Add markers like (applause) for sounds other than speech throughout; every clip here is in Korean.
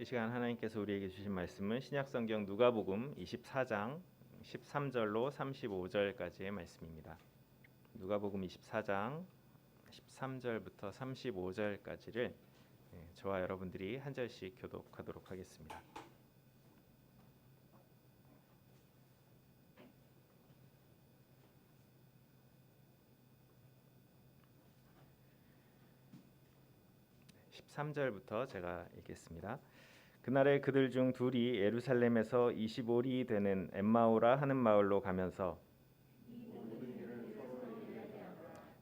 이 시간 하나님께서 우리에게 주신 말씀은 신약성경 누가복음 24장 13절로 35절까지의 말씀입니다. 누가복음 24장 13절부터 35절까지를 예, 저와 여러분들이 한 절씩 교독하도록 하겠습니다. 네, 13절부터 제가 읽겠습니다. 그날에 그들 중 둘이 예루살렘에서 25리 되는 엠마오라 하는 마을로 가면서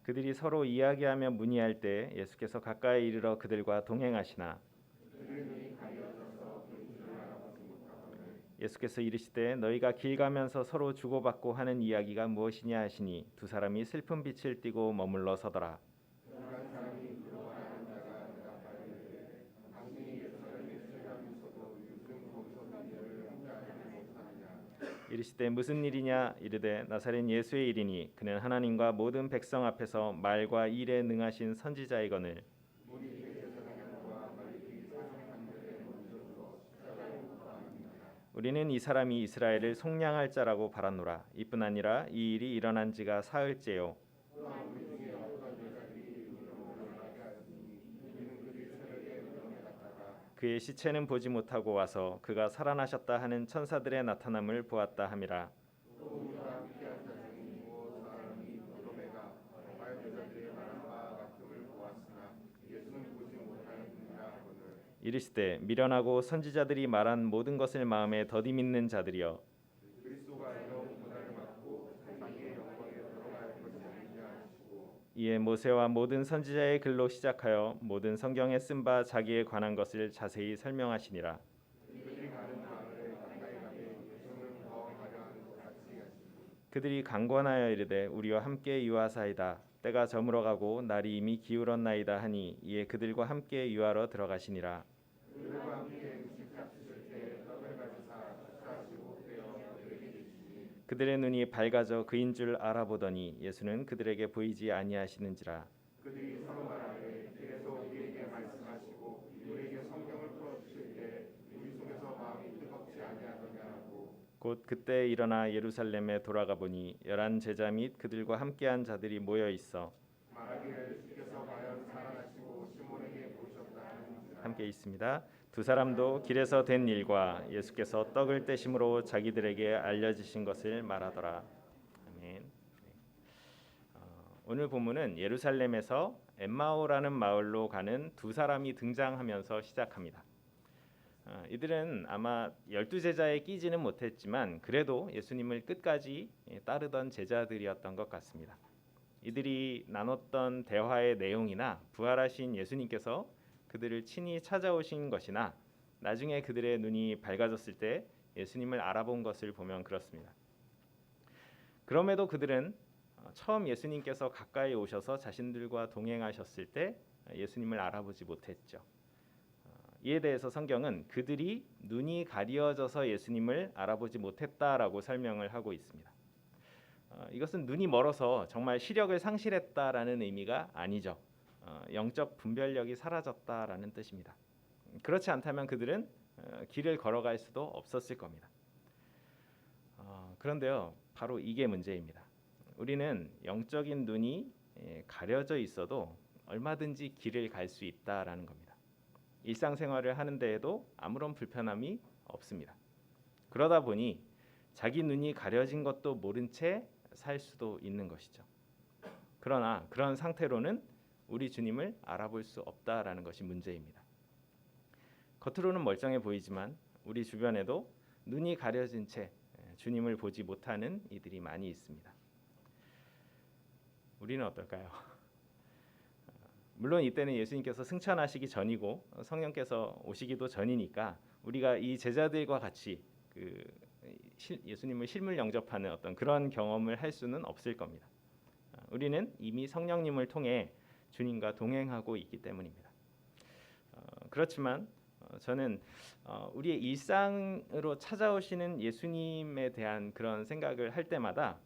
그들이 서로 이야기하며 문의할 때 예수께서 가까이 이르러 그들과 동행하시나 예수께서 이르시되 너희가 길 가면서 서로 주고받고 하는 이야기가 무엇이냐 하시니 두 사람이 슬픈 빛을 띠고 머물러 서더라 이르시되 무슨 일이냐 이르되 나사렛 예수의 일이니 그는 하나님과 모든 백성 앞에서 말과 일에 능하신 선지자이거늘. 우리는 이 사람이 이스라엘을 속량할 자라고 바라노라. 이뿐 아니라 이 일이 일어난 지가 사흘째요 그의 시체는 보지 못하고 와서 그가 살아나셨다 하는 천사들의 나타남을 보았다 함이라. 이르시되 미련하고 선지자들이 말한 모든 것을 마음에 더디 믿는 자들이여 이에 모세와 모든 선지자의 글로 시작하여 모든 성경에 쓴 바 자기에 관한 것을 자세히 설명하시니라. 그들이 강권하여 이르되 우리와 함께 유하사이다. 때가 저물어 가고 날이 이미 기울었나이다 하니 이에 그들과 함께 유하러 들어가시니라. 그들 의 눈이 밝아져 그인 줄 알아보더니 예수는 그들에게 보이지 아니하시는지라 그들이 서로 말하되 그래서 우리에게 말씀하시고 우리에게 성경을 풀어주실 때 우리 속에서 마음이 뜨겁지 아니하더냐 곧 그때 일어나 예루살렘에 돌아가 보니 열한 제자 및 그들과 함께한 자들이 모여 있어 말하기를 주께서 과연 살아나시고 시몬에게 보셨다 하는지라 함께 있습니다. 두 사람도 길에서 된 일과 예수께서 떡을 떼심으로 자기들에게 알려지신 것을 말하더라. 아멘. 네. 어, 오늘 본문은 예루살렘에서 엠마오라는 마을로 가는 두 사람이 등장하면서 시작합니다. 어, 이들은 아마 열두 제자에 끼지는 못했지만 그래도 예수님을 끝까지 예, 따르던 제자들이었던 것 같습니다. 이들이 나눴던 대화의 내용이나 부활하신 예수님께서 그들을 친히 찾아오신 것이나 나중에 그들의 눈이 밝아졌을 때 예수님을 알아본 것을 보면 그렇습니다. 그럼에도 그들은 어, 처음 예수님께서 가까이 오셔서 자신들과 동행하셨을 때 예수님을 알아보지 못했죠. 어, 이에 대해서 성경은 그들이 눈이 가려져서 예수님을 알아보지 못했다라고 설명을 하고 있습니다. 어, 이것은 눈이 멀어서 정말 시력을 상실했다라는 의미가 아니죠. 어, 영적 분별력이 사라졌다라는 뜻입니다. 그렇지 않다면 그들은 어, 길을 걸어갈 수도 없었을 겁니다. 어, 그런데요, 바로 이게 문제입니다. 우리는 영적인 눈이 예, 가려져 있어도 얼마든지 길을 갈 수 있다라는 겁니다. 일상생활을 하는 데에도 아무런 불편함이 없습니다. 그러다 보니 자기 눈이 가려진 것도 모른 채 살 수도 있는 것이죠. 그러나 그런 상태로는 우리 주님을 알아볼 수 없다라는 것이 문제입니다. 겉으로는 멀쩡해 보이지만 우리 주변에도 눈이 가려진 채 주님을 보지 못하는 이들이 많이 있습니다. 우리는 어떨까요? (laughs) 물론 이때는 예수님께서 승천하시기 전이고 성령께서 오시기도 전이니까 우리가 이 제자들과 같이 그 예수님을 실물 영접하는 어떤 그런 경험을 할 수는 없을 겁니다. 우리는 이미 성령님을 통해 주님과 동행하고 있기 때문입니다. 어, 그렇지만 어, 저는 어, 우리의 일상으로 찾아오시는 예수님에 대한 그런 생각을 할 때마다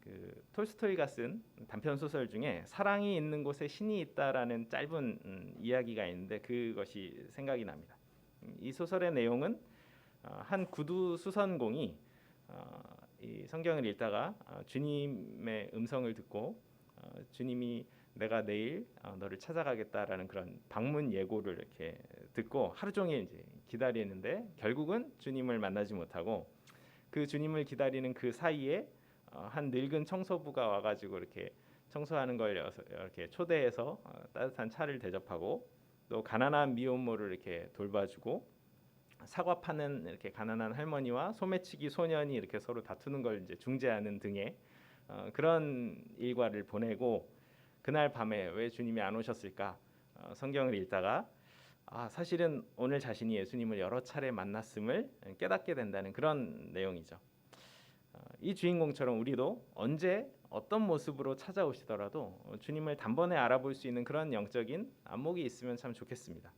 그 톨스토이가 쓴 단편 소설 중에 사랑이 있는 곳에 신이 있다라는 짧은 음, 이야기가 있는데 그것이 생각이 납니다. 이 소설의 내용은 어, 한 구두 수선공이 성경을 읽다가 어, 주님의 음성을 듣고 어, 주님이 내가 내일 어, 너를 찾아가겠다라는 그런 방문 예고를 이렇게 듣고 하루 종일 이제 기다리는데 결국은 주님을 만나지 못하고 그 주님을 기다리는 그 사이에 어, 한 늙은 청소부가 와가지고 이렇게 청소하는 걸 이렇게 초대해서 어, 따뜻한 차를 대접하고 또 가난한 미혼모를 이렇게 돌봐주고 사과 파는 이렇게 가난한 할머니와 소매치기 소년이 이렇게 서로 다투는 걸 이제 중재하는 등의 어, 그런 일과를 보내고 그날 밤에 왜 주님이 안 오셨을까 어, 성경을 읽다가 아 사실은 오늘 자신이 예수님을 여러 차례 만났음을 깨닫게 된다는 그런 내용이죠. 어, 이 주인공처럼 우리도 언제 어떤 모습으로 찾아오시더라도 어, 주님을 단번에 알아볼 수 있는 그런 영적인 안목이 있으면 참 좋겠습니다.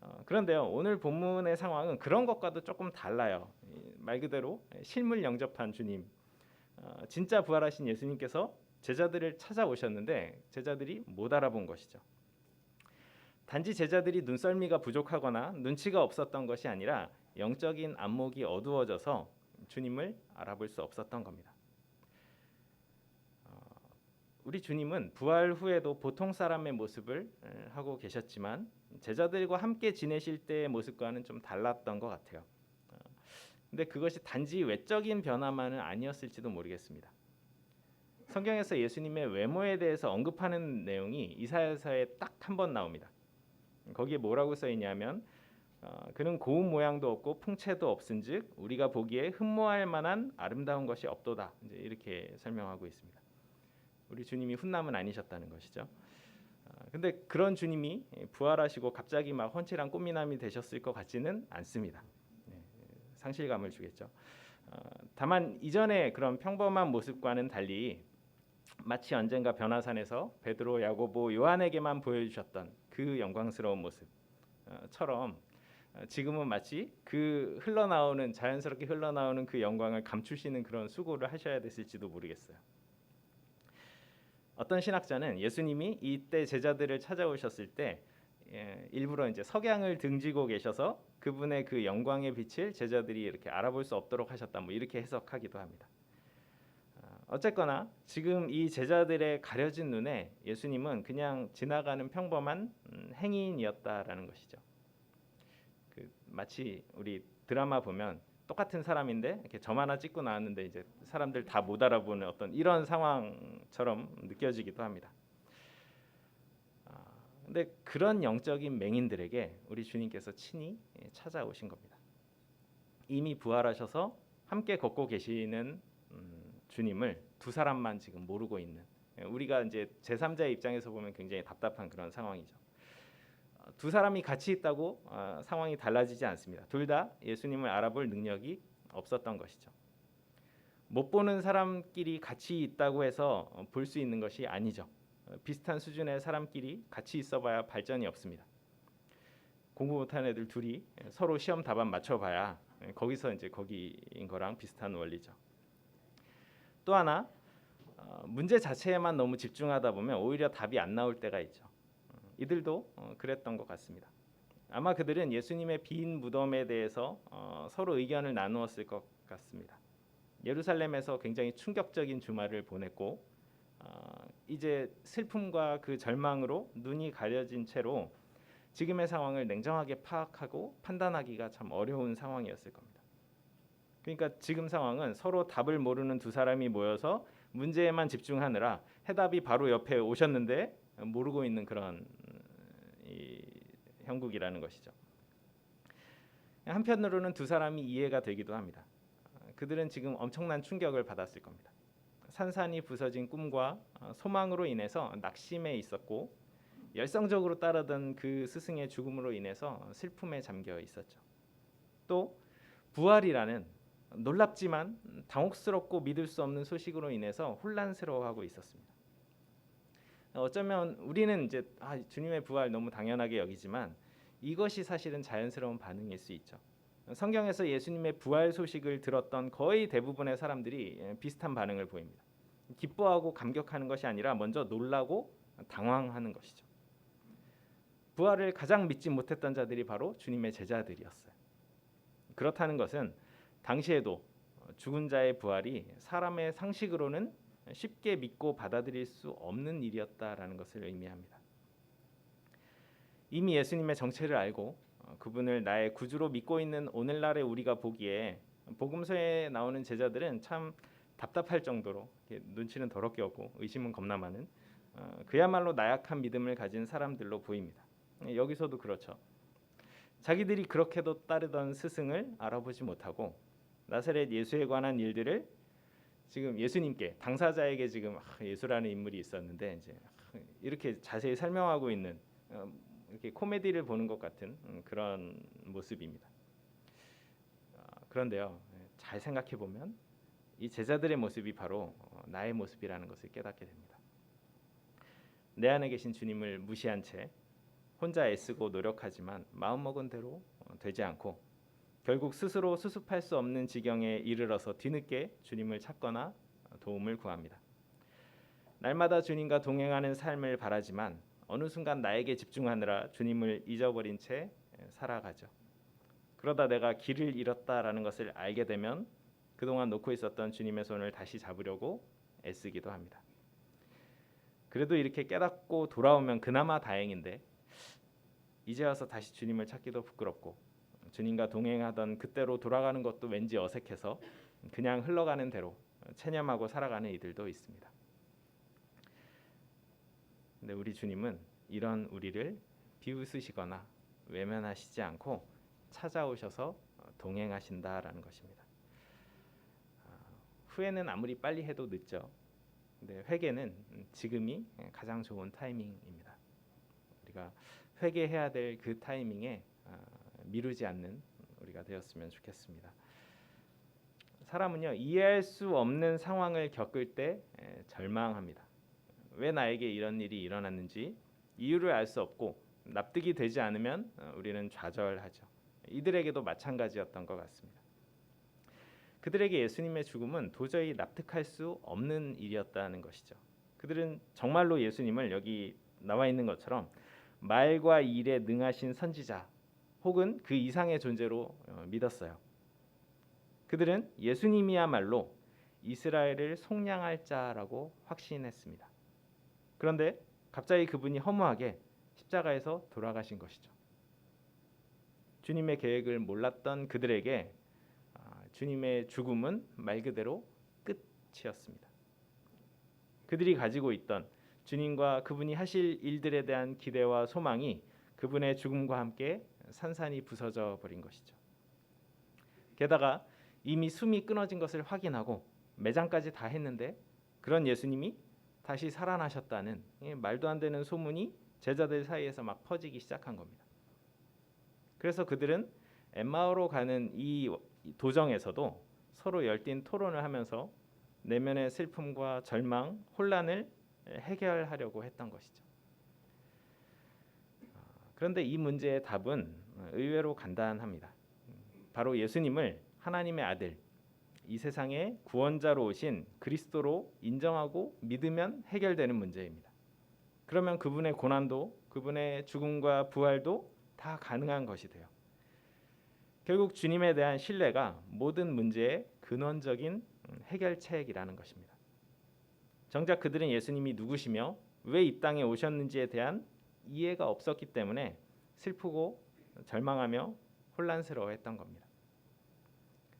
어, 그런데요 오늘 본문의 상황은 그런 것과도 조금 달라요. 이, 말 그대로 실물 영접한 주님, 어, 진짜 부활하신 예수님께서 제자들을 찾아오셨는데 제자들이 못 알아본 것이죠. 단지 제자들이 눈썰미가 부족하거나 눈치가 없었던 것이 아니라 영적인 안목이 어두워져서 주님을 알아볼 수 없었던 겁니다. 어, 우리 주님은 부활 후에도 보통 사람의 모습을 에, 하고 계셨지만 제자들과 함께 지내실 때의 모습과는 좀 달랐던 것 같아요. 어, 근데 그것이 단지 외적인 변화만은 아니었을지도 모르겠습니다. 성경에서 예수님의 외모에 대해서 언급하는 내용이 이사야서에 딱 한 번 나옵니다. 거기에 뭐라고 써 있냐면 어, 그는 고운 모양도 없고 풍채도 없은즉 우리가 보기에 흠모할 만한 아름다운 것이 없도다. 이제 이렇게 설명하고 있습니다. 우리 주님이 훈남은 아니셨다는 것이죠. 어, 근데 그런 주님이 부활하시고 갑자기 막 헌칠한 꽃미남이 되셨을 것 같지는 않습니다. 네, 상실감을 주겠죠. 어, 다만 이전의 그런 평범한 모습과는 달리 마치 언젠가 변화산에서 베드로, 야고보, 요한에게만 보여주셨던 그 영광스러운 모습처럼 어, 지금은 마치 그 흘러나오는 자연스럽게 흘러나오는 그 영광을 감추시는 그런 수고를 하셔야 됐을지도 모르겠어요. 어떤 신학자는 예수님이 이때 제자들을 찾아오셨을 때 예, 일부러 이제 석양을 등지고 계셔서 그분의 그 영광의 빛을 제자들이 이렇게 알아볼 수 없도록 하셨다. 뭐 이렇게 해석하기도 합니다. 어, 어쨌거나 지금 이 제자들의 가려진 눈에 예수님은 그냥 지나가는 평범한 음, 행인이었다라는 것이죠. 그 마치 우리 드라마 보면 똑같은 사람인데 이렇게 점 하나 찍고 나왔는데 이제 사람들 다 못 알아보는 어떤 이런 상황처럼 느껴지기도 합니다. 아, 근데 그런 영적인 맹인들에게 우리 주님께서 친히 예, 찾아오신 겁니다. 이미 부활하셔서 함께 걷고 계시는 음, 주님을 두 사람만 지금 모르고 있는 예, 우리가 이제 제3자의 입장에서 보면 굉장히 답답한 그런 상황이죠. 어, 두 사람이 같이 있다고 어, 상황이 달라지지 않습니다. 둘 다 예수님을 알아볼 능력이 없었던 것이죠. 못 보는 사람끼리 같이 있다고 해서 어, 볼수 있는 것이 아니죠. 어, 비슷한 수준의 사람끼리 같이 있어봐야 발전이 없습니다. 공부 못하는 애들 둘이 서로 시험 답안 맞춰봐야 예, 거기서 이제 거기인 거랑 비슷한 원리죠. 또 하나 어, 문제 자체에만 너무 집중하다 보면 오히려 답이 안 나올 때가 있죠. 어, 이들도 어, 그랬던 것 같습니다. 아마 그들은 예수님의 빈 무덤에 대해서 어, 서로 의견을 나누었을 것 같습니다. 예루살렘에서 굉장히 충격적인 주말을 보냈고 어, 이제 슬픔과 그 절망으로 눈이 가려진 채로 지금의 상황을 냉정하게 파악하고 판단하기가 참 어려운 상황이었을 겁니다. 그러니까 지금 상황은 서로 답을 모르는 두 사람이 모여서 문제에만 집중하느라 해답이 바로 옆에 오셨는데 모르고 있는 그런 형국이라는 것이죠. 한편으로는 두 사람이 이해가 되기도 합니다. 그들은 지금 엄청난 충격을 받았을 겁니다. 산산이 부서진 꿈과 어, 소망으로 인해서 낙심해 있었고 열성적으로 따르던 그 스승의 죽음으로 인해서 슬픔에 잠겨 있었죠. 또 부활이라는 놀랍지만 당혹스럽고 믿을 수 없는 소식으로 인해서 혼란스러워하고 있었습니다. 어쩌면 우리는 이제 아, 주님의 부활 너무 당연하게 여기지만 이것이 사실은 자연스러운 반응일 수 있죠. 성경에서 예수님의 부활 소식을 들었던 거의 대부분의 사람들이 예, 비슷한 반응을 보입니다. 기뻐하고 감격하는 것이 아니라 먼저 놀라고 당황하는 것이죠. 부활을 가장 믿지 못했던 자들이 바로 주님의 제자들이었어요. 그렇다는 것은 당시에도 죽은 자의 부활이 사람의 상식으로는 쉽게 믿고 받아들일 수 없는 일이었다라는 것을 의미합니다. 이미 예수님의 정체를 알고 어, 그분을 나의 구주로 믿고 있는 오늘날의 우리가 보기에 복음서에 나오는 제자들은 참 답답할 정도로 눈치는 더럽게 없고 의심은 겁나 많은 어, 그야말로 나약한 믿음을 가진 사람들로 보입니다. 여기서도 그렇죠. 자기들이 그렇게도 따르던 스승을 알아보지 못하고 나사렛 예수에 관한 일들을 지금 예수님께 당사자에게 지금 아, 예수라는 인물이 있었는데 이제 이렇게 자세히 설명하고 있는 어, 이렇게 코미디를 보는 것 같은 음, 그런 모습입니다. 아, 그런데요, 잘 생각해 보면 이 제자들의 모습이 바로 어, 나의 모습이라는 것을 깨닫게 됩니다. 내 안에 계신 주님을 무시한 채 혼자 애쓰고 노력하지만 마음먹은 대로 어, 되지 않고 결국 스스로 수습할 수 없는 지경에 이르러서 뒤늦게 주님을 찾거나 도움을 구합니다. 날마다 주님과 동행하는 삶을 바라지만 어느 순간 나에게 집중하느라 주님을 잊어버린 채 살아가죠. 그러다 내가 길을 잃었다라는 것을 알게 되면 그동안 놓고 있었던 주님의 손을 다시 잡으려고 애쓰기도 합니다. 그래도 이렇게 깨닫고 돌아오면 그나마 다행인데 이제 와서 다시 주님을 찾기도 부끄럽고 주님과 동행하던 그때로 돌아가는 것도 왠지 어색해서 그냥 흘러가는 대로 체념하고 살아가는 이들도 있습니다. 근데 우리 주님은 이런 우리를 비웃으시거나 외면하시지 않고 찾아오셔서 동행하신다라는 것입니다. 아, 후회는 아무리 빨리 해도 늦죠. 근데 회개는 지금이 가장 좋은 타이밍입니다. 우리가 회개해야 될 그 타이밍에 아, 미루지 않는 우리가 되었으면 좋겠습니다. 사람은요 이해할 수 없는 상황을 겪을 때 에, 절망합니다. 왜 나에게 이런 일이 일어났는지 이유를 알 수 없고 납득이 되지 않으면 어, 우리는 좌절하죠. 이들에게도 마찬가지였던 것 같습니다. 그들에게 예수님의 죽음은 도저히 납득할 수 없는 일이었다는 것이죠. 그들은 정말로 예수님을 여기 나와 있는 것처럼 말과 일에 능하신 선지자 혹은 그 이상의 존재로 어, 믿었어요. 그들은 예수님이야말로 이스라엘을 속량할 자라고 확신했습니다. 그런데 갑자기 그분이 허무하게 십자가에서 돌아가신 것이죠. 주님의 계획을 몰랐던 그들에게 아, 주님의 죽음은 말 그대로 끝이었습니다. 그들이 가지고 있던 주님과 그분이 하실 일들에 대한 기대와 소망이 그분의 죽음과 함께 산산이 부서져 버린 것이죠. 게다가 이미 숨이 끊어진 것을 확인하고 매장까지 다 했는데 그런 예수님이 다시 살아나셨다는 말도 안 되는 소문이 제자들 사이에서 막 퍼지기 시작한 겁니다. 그래서 그들은 엠마오로 가는 이 도정에서도 서로 열띤 토론을 하면서 내면의 슬픔과 절망, 혼란을 해결하려고 했던 것이죠. 아, 그런데 이 문제의 답은 의외로 간단합니다. 바로 예수님을 하나님의 아들, 이 세상의 구원자로 오신 그리스도로 인정하고 믿으면 해결되는 문제입니다. 그러면 그분의 고난도, 그분의 죽음과 부활도 다 가능한 것이 돼요. 결국 주님에 대한 신뢰가 모든 문제의 근원적인 해결책이라는 것입니다. 정작 그들은 예수님이 누구시며 왜 이 땅에 오셨는지에 대한 이해가 없었기 때문에 슬프고 절망하며 혼란스러워했던 겁니다.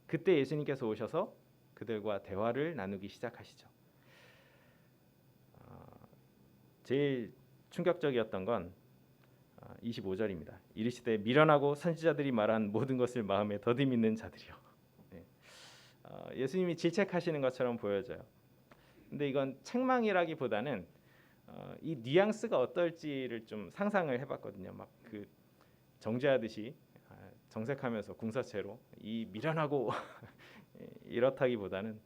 그때 예수님께서 오셔서 그들과 대화를 나누기 시작하시죠. 어, 제일 충격적이었던 건 25절입니다. 이르시되 미련하고 선지자들이 말한 모든 것을 마음에 더디 믿는 자들이요. 네. 어, 예수님이 질책하시는 것처럼 보여져요. 근데 이건 책망이라기보다는 어, 이 뉘앙스가 어떨지를 좀 상상을 해봤거든요. 막 그 정죄하듯이 아, 정색하면서 궁사체로 이 미련하고 (laughs) 이렇다기보다는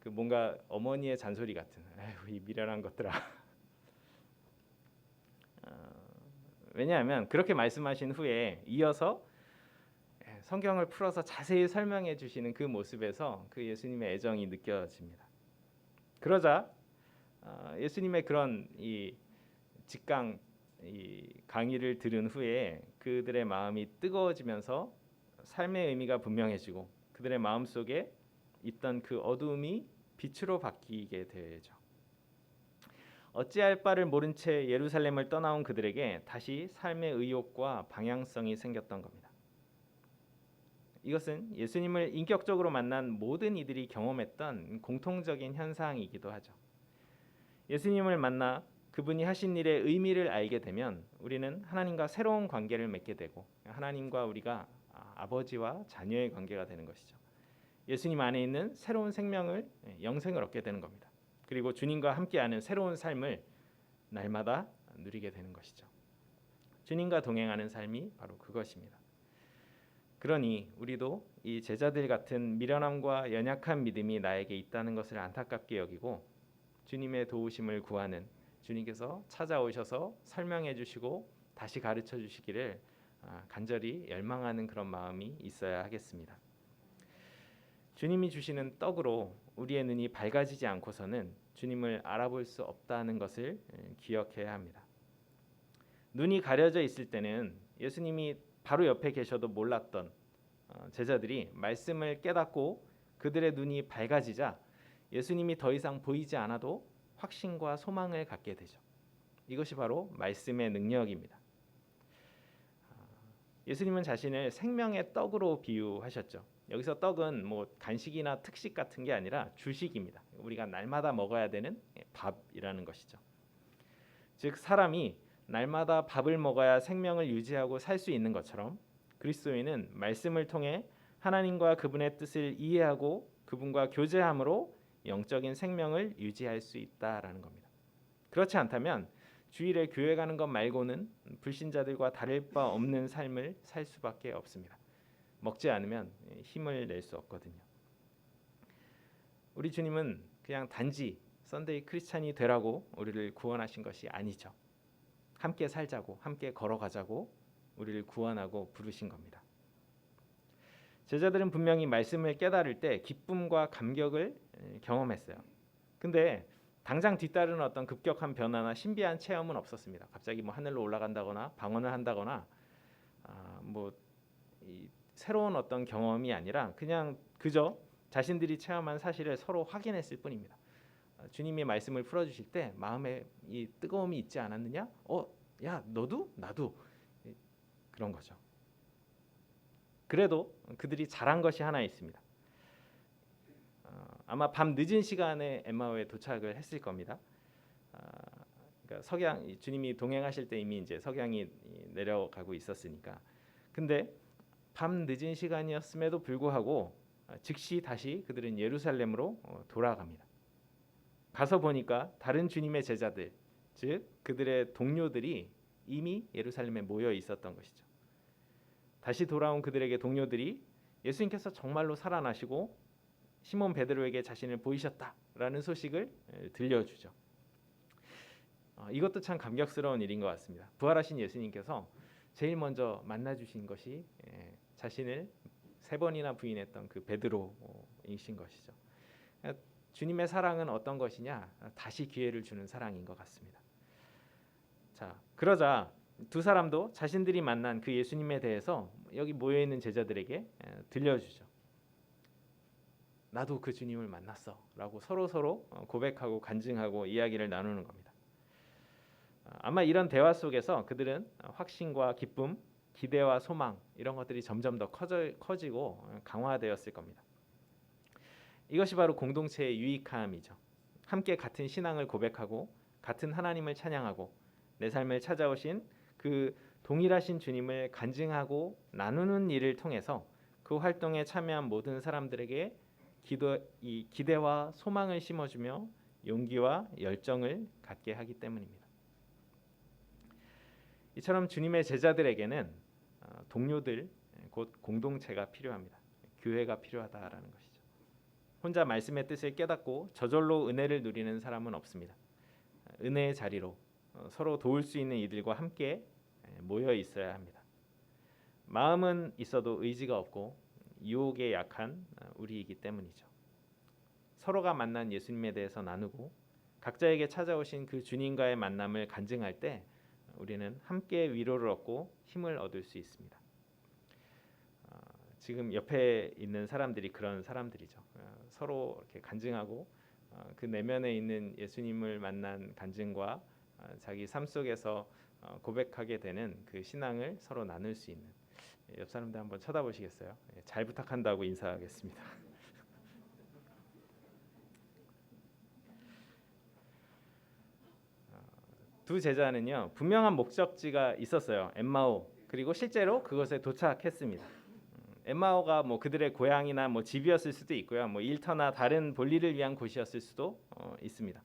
그 뭔가 어머니의 잔소리 같은 에휴 이 미련한 것들아. (laughs) 어, 왜냐하면 그렇게 말씀하신 후에 이어서 성경을 풀어서 자세히 설명해 주시는 그 모습에서 그 예수님의 애정이 느껴집니다. 그러자 어, 예수님의 그런 이 직강 이 강의를 들은 후에 그들의 마음이 뜨거워지면서 삶의 의미가 분명해지고 그들의 마음 속에 있던 그 어두움이 빛으로 바뀌게 되죠. 어찌할 바를 모른 채 예루살렘을 떠나온 그들에게 다시 삶의 의욕과 방향성이 생겼던 겁니다. 이것은 예수님을 인격적으로 만난 모든 이들이 경험했던 공통적인 현상이기도 하죠. 예수님을 만나 그분이 하신 일의 의미를 알게 되면 우리는 하나님과 새로운 관계를 맺게 되고 하나님과 우리가 아, 아버지와 자녀의 관계가 되는 것이죠. 예수님 안에 있는 새로운 생명을 예, 영생을 얻게 되는 겁니다. 그리고 주님과 함께하는 새로운 삶을 날마다 누리게 되는 것이죠. 주님과 동행하는 삶이 바로 그것입니다. 그러니 우리도 이 제자들 같은 미련함과 연약한 믿음이 나에게 있다는 것을 안타깝게 여기고 주님의 도우심을 구하는 주님께서 찾아오셔서 설명해 주시고 다시 가르쳐 주시기를 아, 간절히 열망하는 그런 마음이 있어야 하겠습니다. 주님이 주시는 떡으로 우리의 눈이 밝아지지 않고서는 주님을 알아볼 수 없다는 것을 예, 기억해야 합니다. 눈이 가려져 있을 때는 예수님이 바로 옆에 계셔도 몰랐던 어, 제자들이 말씀을 깨닫고 그들의 눈이 밝아지자 예수님이 더 이상 보이지 않아도 확신과 소망을 갖게 되죠. 이것이 바로 말씀의 능력입니다. 아, 예수님은 자신을 생명의 떡으로 비유하셨죠. 여기서 떡은 뭐 간식이나 특식 같은 게 아니라 주식입니다. 우리가 날마다 먹어야 되는 밥이라는 것이죠. 즉 사람이 날마다 밥을 먹어야 생명을 유지하고 살 수 있는 것처럼 그리스도인은 말씀을 통해 하나님과 그분의 뜻을 이해하고 그분과 교제함으로 영적인 생명을 유지할 수 있다라는 겁니다. 그렇지 않다면 주일에 교회 가는 것 말고는 불신자들과 다를 바 없는 삶을 살 수밖에 없습니다. 먹지 않으면 힘을 낼 수 없거든요. 우리 주님은 그냥 단지 썬데이 크리스찬이 되라고 우리를 구원하신 것이 아니죠. 함께 살자고 함께 걸어가자고 우리를 구원하고 부르신 겁니다. 제자들은 분명히 말씀을 깨달을 때 기쁨과 감격을 경험했어요. 근데 당장 뒤따르는 어떤 급격한 변화나 신비한 체험은 없었습니다. 갑자기 뭐 하늘로 올라간다거나 방언을 한다거나 아, 뭐 새로운 어떤 경험이 아니라 그냥 그저 자신들이 체험한 사실을 서로 확인했을 뿐입니다. 아, 주님이 말씀을 풀어주실 때 마음에 이 뜨거움이 있지 않았느냐? 어, 야 너도 나도 그런 거죠. 그래도 그들이 잘한 것이 하나 있습니다. 어, 아마 밤 늦은 시간에 엠마오에 도착을 했을 겁니다. 아, 그러니까 석양 주님이 동행하실 때 이미 이제 석양이 내려가고 있었으니까. 근데 밤 늦은 시간이었음에도 불구하고 아, 즉시 다시 그들은 예루살렘으로 어, 돌아갑니다. 가서 보니까 다른 주님의 제자들, 즉 그들의 동료들이 이미 예루살렘에 모여 있었던 것이죠. 다시 돌아온 그들에게 동료들이 예수님께서 정말로 살아나시고 시몬 베드로에게 자신을 보이셨다라는 소식을 들려주죠. 어, 이것도 참 감격스러운 일인 것 같습니다. 부활하신 예수님께서 제일 먼저 만나 주신 것이 자신을 세 번이나 부인했던 그 베드로이신 것이죠. 주님의 사랑은 어떤 것이냐? 다시 기회를 주는 사랑인 것 같습니다. 자, 그러자 두 사람도 자신들이 만난 그 예수님에 대해서 여기 모여 있는 제자들에게 들려주죠. 나도 그 주님을 만났어 라고 서로 서로 어, 고백하고 간증하고 이야기를 나누는 겁니다. 아마 이런 대화 속에서 그들은 확신과 기쁨, 기대와 소망 이런 것들이 점점 더 커져, 커지고 강화되었을 겁니다. 이것이 바로 공동체의 유익함이죠. 함께 같은 신앙을 고백하고 같은 하나님을 찬양하고 내 삶을 찾아오신 그 동일하신 주님을 간증하고 나누는 일을 통해서 그 활동에 참여한 모든 사람들에게 기도, 이 기대와 소망을 심어주며 용기와 열정을 갖게 하기 때문입니다. 이처럼 주님의 제자들에게는 어, 동료들 곧 공동체가 필요합니다. 교회가 필요하다라는 것이죠. 혼자 말씀의 뜻을 깨닫고 저절로 은혜를 누리는 사람은 없습니다. 은혜의 자리로 어, 서로 도울 수 있는 이들과 함께 모여 있어야 합니다. 마음은 있어도 의지가 없고 유혹에 약한 어, 우리이기 때문이죠. 서로가 만난 예수님에 대해서 나누고 각자에게 찾아오신 그 주님과의 만남을 간증할 때 우리는 함께 위로를 얻고 힘을 얻을 수 있습니다. 어, 지금 옆에 있는 사람들이 그런 사람들이죠. 어, 서로 이렇게 간증하고 어, 그 내면에 있는 예수님을 만난 간증과 어, 자기 삶 속에서 어, 고백하게 되는 그 신앙을 서로 나눌 수 있는 예, 옆 사람들 한번 쳐다보시겠어요? 예, 잘 부탁한다고 인사하겠습니다. 어, (laughs) 두 제자는요 분명한 목적지가 있었어요 엠마오 그리고 실제로 그것에 도착했습니다. 음, 엠마오가 뭐 그들의 고향이나 뭐 집이었을 수도 있고요 뭐 일터나 다른 볼일을 위한 곳이었을 수도 어, 있습니다.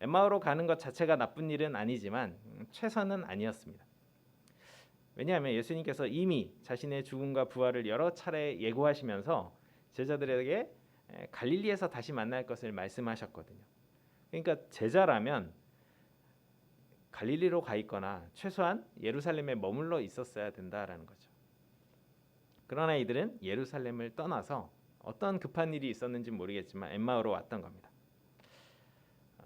엠마오로 가는 것 자체가 나쁜 일은 아니지만 음, 최선은 아니었습니다. 왜냐하면 예수님께서 이미 자신의 죽음과 부활을 여러 차례 예고하시면서 제자들에게 에, 갈릴리에서 다시 만날 것을 말씀하셨거든요. 그러니까 제자라면 갈릴리로 가 있거나 최소한 예루살렘에 머물러 있었어야 된다라는 거죠. 그러나 이들은 예루살렘을 떠나서 어떤 급한 일이 있었는지 모르겠지만 엠마오로 왔던 겁니다. 아,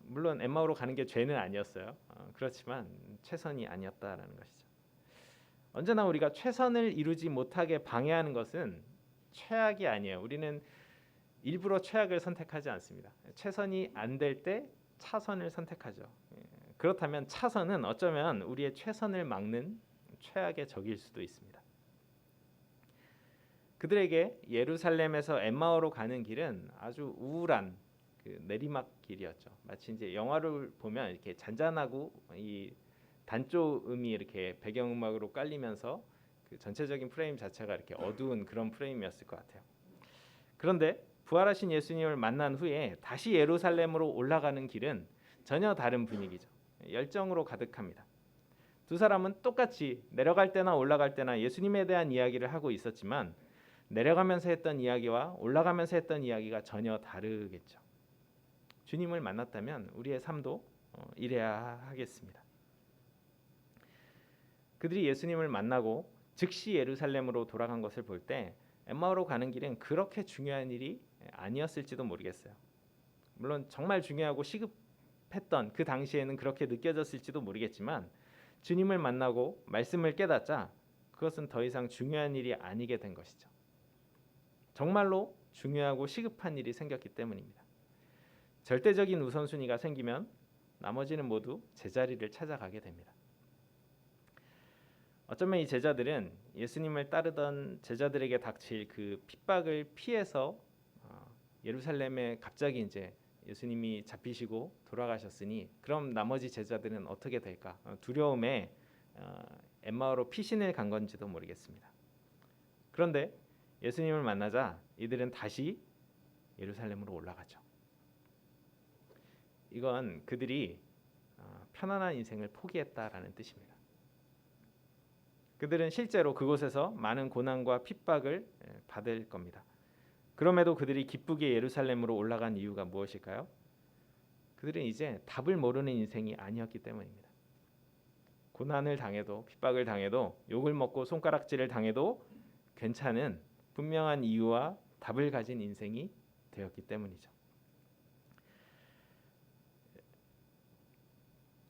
물론 엠마오로 가는 게 죄는 아니었어요. 어, 그렇지만 최선이 아니었다라는 것이죠. 언제나 우리가 최선을 이루지 못하게 방해하는 것은 최악이 아니에요. 우리는 일부러 최악을 선택하지 않습니다. 최선이 안 될 때 차선을 선택하죠. 예, 그렇다면 차선은 어쩌면 우리의 최선을 막는 최악의 적일 수도 있습니다. 그들에게 예루살렘에서 엠마오로 가는 길은 아주 우울한 그 내리막 길이었죠. 마치 이제 영화를 보면 이렇게 잔잔하고 이 단조음이 이렇게 배경음악으로 깔리면서 그 전체적인 프레임 자체가 이렇게 어두운 그런 프레임이었을 것 같아요. 그런데 부활하신 예수님을 만난 후에 다시 예루살렘으로 올라가는 길은 전혀 다른 분위기죠. 열정으로 가득합니다. 두 사람은 똑같이 내려갈 때나 올라갈 때나 예수님에 대한 이야기를 하고 있었지만 내려가면서 했던 이야기와 올라가면서 했던 이야기가 전혀 다르겠죠. 주님을 만났다면 우리의 삶도 어, 이래야 하겠습니다. 그들이 예수님을 만나고 즉시 예루살렘으로 돌아간 것을 볼 때 엠마오로 가는 길은 그렇게 중요한 일이 아니었을지도 모르겠어요. 물론 정말 중요하고 시급했던 그 당시에는 그렇게 느껴졌을지도 모르겠지만 주님을 만나고 말씀을 깨닫자 그것은 더 이상 중요한 일이 아니게 된 것이죠. 정말로 중요하고 시급한 일이 생겼기 때문입니다. 절대적인 우선순위가 생기면 나머지는 모두 제자리를 찾아가게 됩니다. 어쩌면 이 제자들은 예수님을 따르던 제자들에게 닥칠 그 핍박을 피해서 어, 예루살렘에 갑자기 이제 예수님이 잡히시고 돌아가셨으니 그럼 나머지 제자들은 어떻게 될까 어, 두려움에 어, 엠마오로 피신을 간 건지도 모르겠습니다. 그런데 예수님을 만나자 이들은 다시 예루살렘으로 올라가죠. 이건 그들이 어, 편안한 인생을 포기했다라는 뜻입니다. 그들은 실제로 그곳에서 많은 고난과 핍박을 예, 받을 겁니다. 그럼에도 그들이 기쁘게 예루살렘으로 올라간 이유가 무엇일까요? 그들은 이제 답을 모르는 인생이 아니었기 때문입니다. 고난을 당해도 핍박을 당해도 욕을 먹고 손가락질을 당해도 괜찮은 분명한 이유와 답을 가진 인생이 되었기 때문이죠.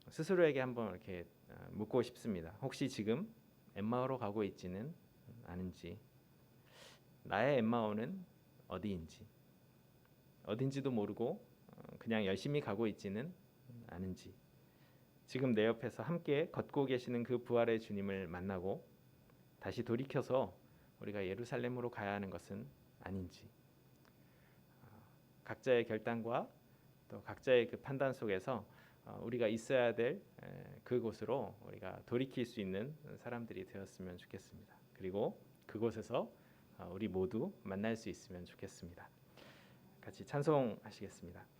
스스로에게 한번 이렇게 어, 묻고 싶습니다. 혹시 지금 엠마오로 가고 있지는 않은지, 나의 엠마오는 어디인지, 어딘지도 모르고 어, 그냥 열심히 가고 있지는 않은지, 지금 내 옆에서 함께 걷고 계시는 그 부활의 주님을 만나고 다시 돌이켜서 우리가 예루살렘으로 가야 하는 것은 아닌지, 어, 각자의 결단과 또 각자의 그 판단 속에서 어, 우리가 있어야 될 에, 그곳으로 우리가 돌이킬 수 있는 사람들이 되었으면 좋겠습니다. 그리고 그곳에서 어, 우리 모두 만날 수 있으면 좋겠습니다. 같이 찬송하시겠습니다.